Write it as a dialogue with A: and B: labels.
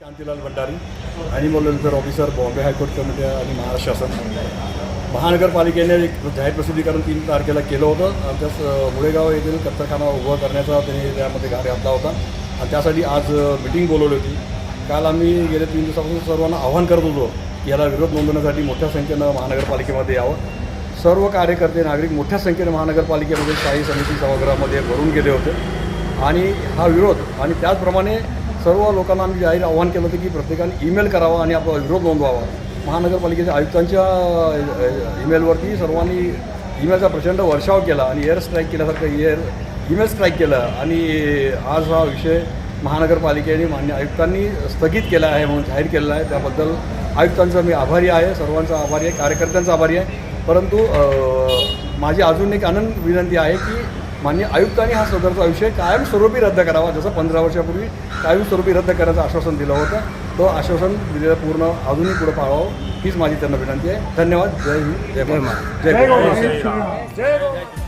A: Shantilal Bhandari animal welfare officer Bombay high court committee आणि महाराष्ट्र शासन. महानगरपालिकेने एक जाहीर प्रसिद्धीकरण तीन तारखेला केलं होतं. आणि त्याच मुळेगाव येथील कत्तरखाना उभं करण्याचा त्यांनी त्यामध्ये कार्य घातला होता. आणि त्यासाठी आज मिटिंग बोलवली होती. काल आम्ही गेल्या तीन दिवसापासून सर्वांना आव्हान करत होतो की याला विरोध नोंदवण्यासाठी मोठ्या संख्येनं महानगरपालिकेमध्ये यावं. सर्व कार्यकर्ते नागरिक मोठ्या संख्येने महानगरपालिकेमध्ये स्थायी समिती सभागृहामध्ये भरून गेले होते. आणि हा विरोध आणि त्याचप्रमाणे सर्व लोकांना आम्ही जाहीर आव्हान केलं होतं की प्रत्येकाने ईमेल करावा आणि आपला विरोध नोंदवावा. महानगरपालिकेच्या आयुक्तांच्या ईमेलवरती सर्वांनी ईमेलचा प्रचंड वर्षाव केला आणि एअर स्ट्राईक केल्यासारखं एअर ईमेल स्ट्राईक केलं आणि आज हा विषय महानगरपालिकेने मान्य आयुक्तांनी स्थगित केला आहे म्हणून जाहीर केलेला आहे. त्याबद्दल आयुक्तांचा मी आभारी आहे सर्वांचा आभारी आहे कार्यकर्त्यांचा आभारी आहे. परंतु माझी अजून एक आनंद विनंती आहे की मान्य आयुक्तांनी हा सदरचा विषय कायमस्वरूपी रद्द करावा. जसं पंधरा वर्षापूर्वी कायमस्वरूपी रद्द करण्याचं आश्वासन दिलं होतं तो आश्वासन दिलेलं पूर्ण अजूनही पुढं पाळावं हीच माझी त्यांना विनंती आहे. धन्यवाद. जय हिंद. जय जय महाराष्ट्र.